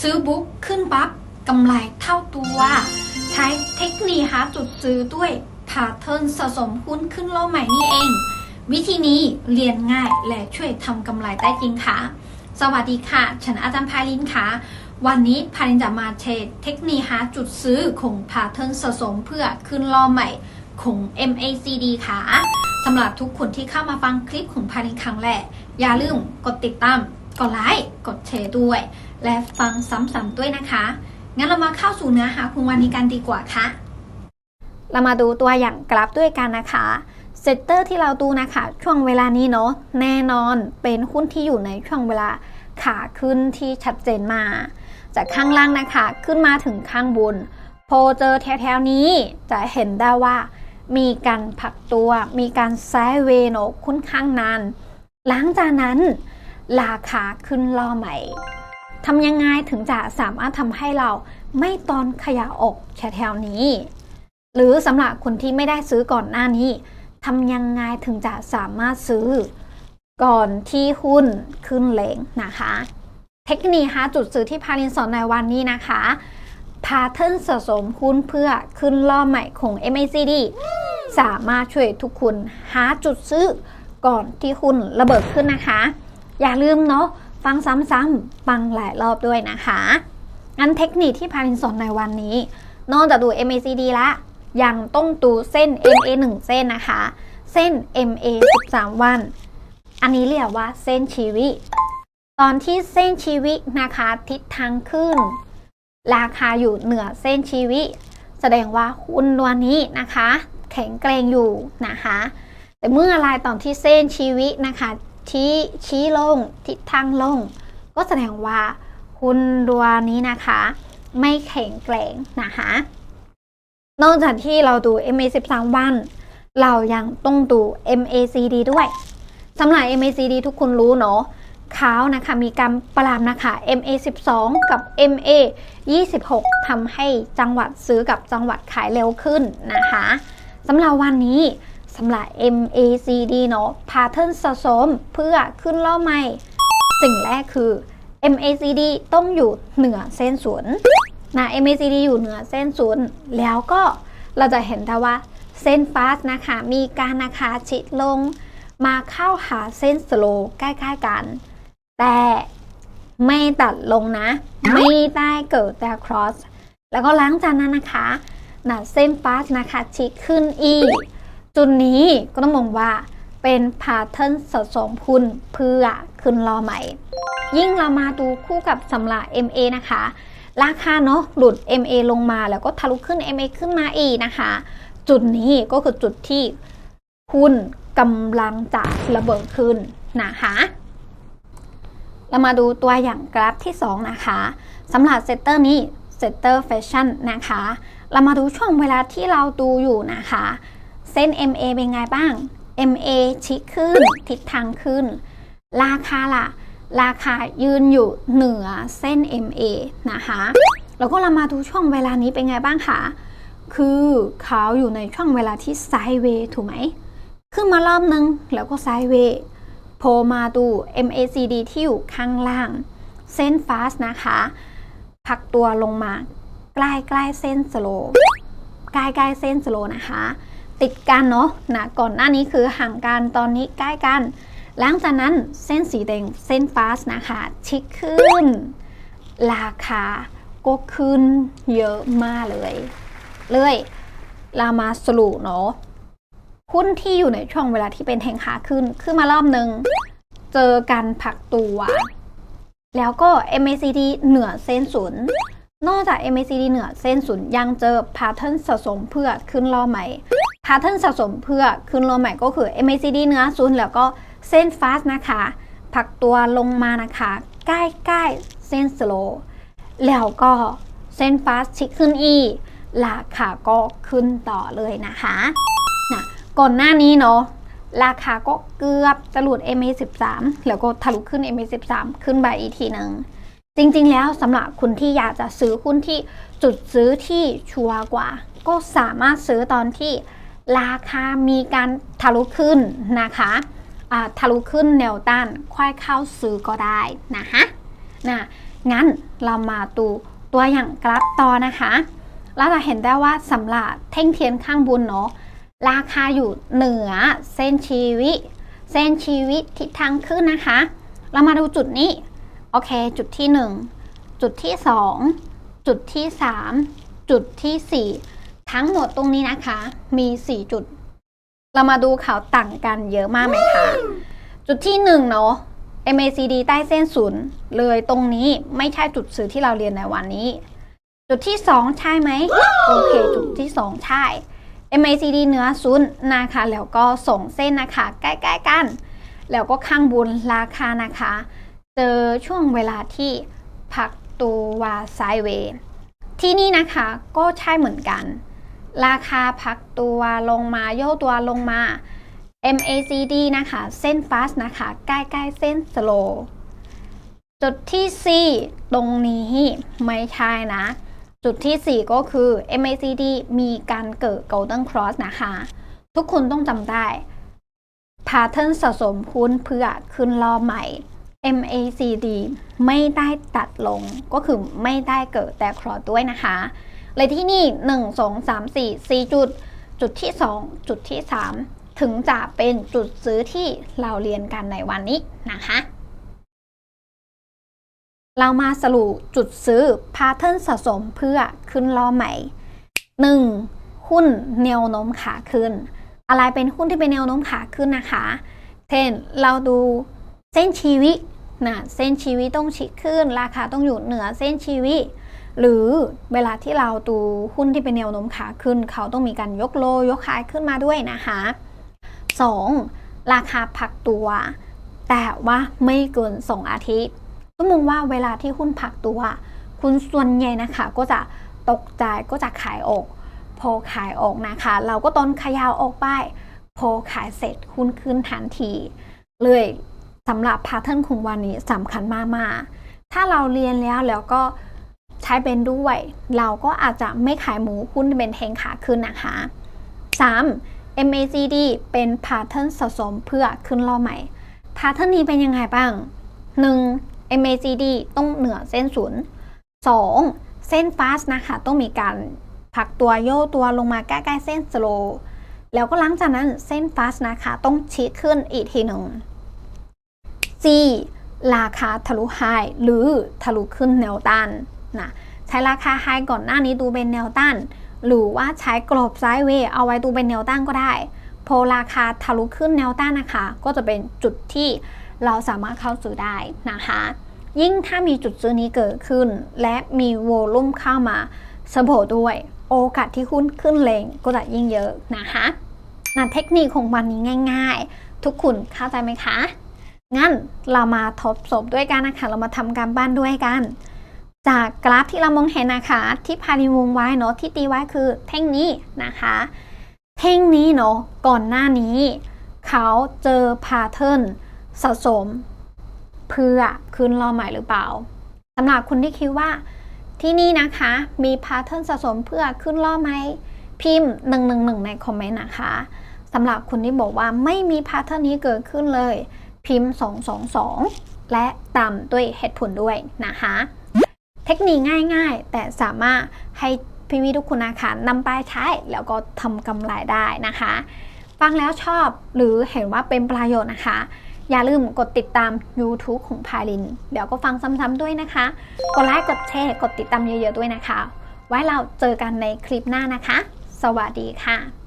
ซื้อบุ๊กขึ้นปั๊บกำไรเท่าตัว ใช้เทคนิคหาจุดซื้อด้วยพาเทิร์นสะสมหุ้นขึ้นโลกใหม่นี่เอง วิธีนี้เรียนง่ายและช่วยทำกำไรได้จริงค่ะ สวัสดีค่ะ ฉันอาจารย์พาลินค่ะ วันนี้พาลินจะมาเทรดเทคนิคหาจุดซื้อของพาเทิร์นสะสมเพื่อขึ้นล้อใหม่ของ MACD ค่ะสำหรับทุกคนที่เข้ามาฟังคลิปของพาลินครั้งแรกอย่าลืมกดติดตาม กดไลค์ กดแชร์ด้วย และฟังซ้ำๆด้วยนะคะ งั้นเรามาเข้าสู่เนื้อหาของวันนี้กันดีกว่าค่ะ เรามาดูตัวอย่างกราฟด้วยกันนะคะเซตเตอร์ที่เราดูนะคะ ช่วงเวลานี้เนาะแน่นอนเป็นหุ้นที่อยู่ในช่วงเวลาขาขึ้นที่ชัดเจนมา จากข้างล่างนะคะ ขึ้นมาถึงข้างบน พอเจอแถวๆนี้จะเห็นได้ว่า มีการผลักตัว มีการไซด์เวย์เนอะค่อนข้างนาน หลังจากนั้นราคาขึ้นล่อใหม่ ทำยังไงถึงจะสามารถทำให้เราไม่ตอนขยะออกแถวๆนี้ หรือสำหรับคนที่ไม่ได้ซื้อก่อนหน้านี้ทำยังไงถึงจะสามารถซื้อก่อนที่หุ้นขึ้นแรงนะคะ เทคนิคหาจุดซื้อที่พาลินสอนในวันนี้นะคะพาเทิร์นสะสมหุ้นเพื่อขึ้นล่อใหม่ของ MACD สามารถช่วยทุกคนหาจุดซื้อก่อนที่หุ้นระเบิดขึ้นนะคะ อย่าลืมเนาะ ฟังซ้ำๆฟังหลายรอบด้วยนะคะงั้นเทคนิคที่พาลินสอนในวันนี้ นอกจากดู MACD ละ ยังต้องดูเส้น MA 1 เส้นนะคะ เส้น MA 13 วัน อันนี้เรียกว่าเส้นชีวิต ตอนที่เส้นชีวิตนะคะทิศทางขึ้น ราคาอยู่เหนือเส้นชีวิต แสดงว่าหุ้นตัวนี้นะคะ แข็งแกร่งอยู่นะคะ แต่เมื่ออไรตอนที่เส้นชีวิตนะคะ ชี้ชี้ลงทิศทางลง ก็แสดงว่าหุ้นตัวนี้นะคะ ไม่แข็งแกร่งนะคะนอกจากที่เราดู MA 13 วัน เรายังต้องดู MACD ด้วยสำหรับ MACD ทุกคนรู้เนาะเขานะคะมีการปรับนะคะ MA 12 กับ MA 26ทำให้จังหวัดซื้อกับจังหวัดขายเร็วขึ้นนะคะสำหรับวันนี้ สำหรับ MACD เนาะพาเทิร์สะสมเพื่อขึ้นล่อใหม่ สิ่งแรกคือ MACD ต้องอยู่เหนือเส้นศูนย์นะ MACD อยู่เหนือเส้นศูนย์แล้วก็เราจะเห็นได้ว่าเส้นฟาสนะคะ มีการนะคะชิดลง มาเข้าหาเส้นสโลใกล้ๆกัน แต่ไม่ตัดลงนะ ไม่ได้เกิดแต่ cross แล้วก็หลังจากนั้นนะคะนะเส้นฟาสนะคะชิดขึ้นอีก จุดนี้ก็ต้องมองว่าเป็นพาเทิร์นสะสมพุนเพื่อขึ้นรอใหม่ ยิ่งเรามาดูคู่กับสำหรับ MA นะคะ ราคาเนาะหลุด MA ลงมาแล้วก็ทะลุขึ้น MA ขึ้นมาอีกนะคะ จุดนี้ก็คือจุดที่หุ้นกำลังจะระเบิดขึ้นนะคะเรามาดูตัวอย่างกราฟที่ 2 นะคะสำหรับเซตเตอร์นี้เซตเตอร์แฟชั่นนะคะ เรามาดูช่วงเวลาที่เราดูอยู่นะคะ เส้น MA เป็นไงบ้าง MA ชิดขึ้น ทิศทางขึ้น ราคาล่ะ ราคายืนอยู่เหนือเส้น MA นะคะแล้วก็เรามาดูช่วงเวลานี้เป็นไงบ้างคะคือเขาอยู่ในช่วงเวลาที่ไซด์เวย์ถูกไหมขึ้นมารอบนึงแล้วก็ไซด์เวย์โผลมาดู MACD ที่อยู่ข้างล่าง เส้นฟาสนะคะพักตัวลงมา ใกล้ใกล้เส้นสโลใกล้ใกล้เส้นสโลนะคะ ติดกันเนาะนะก่อนหน้านี้คือห่างกันตอนนี้ใกล้กัน หลังจากนั้นเส้นสีแดงเส้นฟาสนะคะ ชิคขึ้น ราคาก็ขึ้นเยอะมากเลย เลยเรามาสรุปเนาะหุ้นที่อยู่ในช่วงเวลาที่เป็นแทงขาขึ้น ขึ้นมารอบนึง เจอการผลักตัว แล้วก็ MACD เหนือเส้นศูนย์นอกจาก MACD เหนือเส้นศูนย์ยังเจอพาเทิร์นสะสมเพื่อขึ้นรอบใหม่าเทิร์นสะสมเพื่อขึ้นรอบใหม่ก็คือ MACD เนื้อศูนย์แล้วก็เส้นฟาสนะคะ ผักตัวลงมานะคะ ใกล้ๆเส้นสโลแล้วก็เส้นฟาสชิคขึ้นอีราคาก็ขึ้นต่อเลยนะคะนะก่อนหน้านี้เนาะราคาก็เกือบจะหลุด MA13 แล้วก็ทะลุขึ้น MA13 ขึ้นไปอีกทีหนึ่งจริงๆแล้วสำหรับคุณที่อยากจะซื้อหุ้นที่จุดซื้อที่ชัวร์กว่า ก็สามารถซื้อตอนที่ ราคามีการทะลุขึ้นนะคะทะลุขึ้นแนวต้านค่อยเข้าซื้อก็ได้นะคะนะงั้นเรามาดูตัวอย่างกราฟต่อนะคะ เราจะเห็นได้ว่าสำหรับเท่งเทียนข้างบนเนาะราคาอยู่เหนือเส้นชีวิตเส้นชีวิตทิศทางขึ้นนะคะ เรามาดูจุดนี้ โอเค จุดที่ 1 จุดที่ 2 จุดที่ 3 จุดทีสี่4 ทั้งหมดตรงนี้นะคะ มี 4 จุด เรามาดูเขาวต่างกันเยอะมากไหมคะ จุดที่1เนาะ MACD ใต้เส้นศูนย์เลยตรงนี้ไม่ใช่จุดซื้อที่เราเรียนในวันนี้ จุดที่ 2 ใช่ไหมโอเค จุดที่ 2 ใช่ MACD เหนือศูนย์นะคะแล้วก็ส่งเส้นนะคะ ใกล้ๆกัน แล้วก็ข้างบนราคานะคะ เจอช่วงเวลาที่พักตัวไซด์เวย์ที่นี่นะคะก็ใช่เหมือนกัน ราคาพักตัวลงมาโยกตัวลงมา MACD นะคะ เส้น fast นะคะ ใกล้ๆเส้น slow จุดที่ 4 ตรงนี้ไม่ใช่นะ จุดที่ 4 ก็คือ MACD มีการเกิด golden cross นะคะ ทุกคนต้องจำได้ pattern สะสมหุ้นเพื่อขึ้นรอบใหม่ MACD ไม่ได้ตัดลงก็คือไม่ได้เกิดแต่ครอสด้วยนะคะ เลยที่นี่ 1 2 3 4 4 จุด จุดที่ 2 จุดที่ 3 ถึงจะเป็นจุดซื้อที่เราเรียนกันในวันนี้นะคะ เรามาสรุปจุดซื้อ Pattern สะสมเพื่อขึ้นรอบใหม่ 1. หุ้นแนวโน้มขาขึ้น อะไรเป็นหุ้นที่เป็นแนวโน้มขาขึ้นนะคะ เช่น เราดูเส้นชีวิตนะเส้นชีวิตต้องชิดขึ้น ราคาต้องอยู่เหนือเส้นชีวิต หรือเวลาที่เราดูหุ้นที่เป็นแนวโน้มขาขึ้น เขาต้องมีการยกโลยกขายขึ้นมาด้วยนะคะ 2. ราคาพักตัว แต่ว่าไม่เกิน 2 อาทิตย์ก็มองว่าเวลาที่หุ้นพักตัว คุณส่วนใหญ่นะคะ ก็จะตกใจก็จะขายออก พอขายออกนะคะ เราก็ต้นขยาวออกไป พอขายเสร็จหุ้นขึ้นทันที เลยสำหรับพาร์ทเทิร์นของวันนี้สำคัญมากๆถ้าเราเรียนแล้วแล้วก็ ใช้เป็นด้วย เราก็อาจจะไม่ขายหมูหุ้นเป็นเทงขาขึ้นนะคะ 3. MACD เป็นพาเทิร์นสะสมเพื่อขึ้นรอบใหม่พาเทิร์นนี้เป็นยังไงบ้าง 1. MACD ต้องเหนือเส้นศูนย์ 2. เส้น fast นะคะต้องมีการพักตัวโยกตัวลงมาใกล้ๆเส้น slow แล้วก็หลังจากนั้นเส้น fast นะคะ ต้องชี้ขึ้นอีกทีหนึ่ง G ราคาทะลุไฮหรือทะลุขึ้นแนวต้าน นะใช้ราคาไฮก่อนหน้านี้ดูเป็นแนวต้าน หรือว่าใช้กรอบไซด์เวย์เอาไว้ดูเป็นแนวต้านก็ได้ พอราคาทะลุขึ้นแนวต้านนะคะ ก็จะเป็นจุดที่เราสามารถเข้าซื้อได้นะคะ ยิ่งถ้ามีจุดซื้อนี้เกิดขึ้น และมีโวลุ่มเข้ามาสปอร์ตด้วย โอกาสที่หุ้นขึ้นเลงก็จะยิ่งเยอะนะคะนะเทคนิคของวันนี้ง่าย ๆ ทุกคนเข้าใจไหมคะ งั้นเรามาทดสอบด้วยกันนะคะ เรามาทำการบ้านด้วยกัน จากกราฟที่เรามองเห็นนะคะ ที่พาริวงไว้เนาะที่ตีไว้คือเท่งนี้นะคะเท่งนี้เนาะก่อนหน้านี้ เขาเจอพาเทิร์นสะสม เพื่อขึ้นรอใหม่หรือเปล่าสำหรับคุณที่คิดว่าที่นี่นะคะ มีพาเทิร์นสะสมเพื่อขึ้นรอไหมพิมพ์111ในคอมเมนต์นะคะสำหรับคุณที่บอกว่าไม่มีพาเทิร์นนี้เกิดขึ้นเลย พิมพ์222และตามด้วยเหตุผลด้วยนะคะ ทคนิคง่ายๆ แต่สามารถให้พี่วิทุกคนนะคะนำไปใช้ แล้วก็ทำกำไรได้นะคะ ฟังแล้วชอบหรือเห็นว่าเป็นประโยชน์นะคะ อย่าลืมกดติดตาม YouTube ของพาลิน เดี๋ยวก็ฟังซ้ำๆด้วยนะคะ กดไลค์กดแชร์กดติดตามเยอะๆด้วยนะคะ ไว้เราเจอกันในคลิปหน้านะคะ สวัสดีค่ะ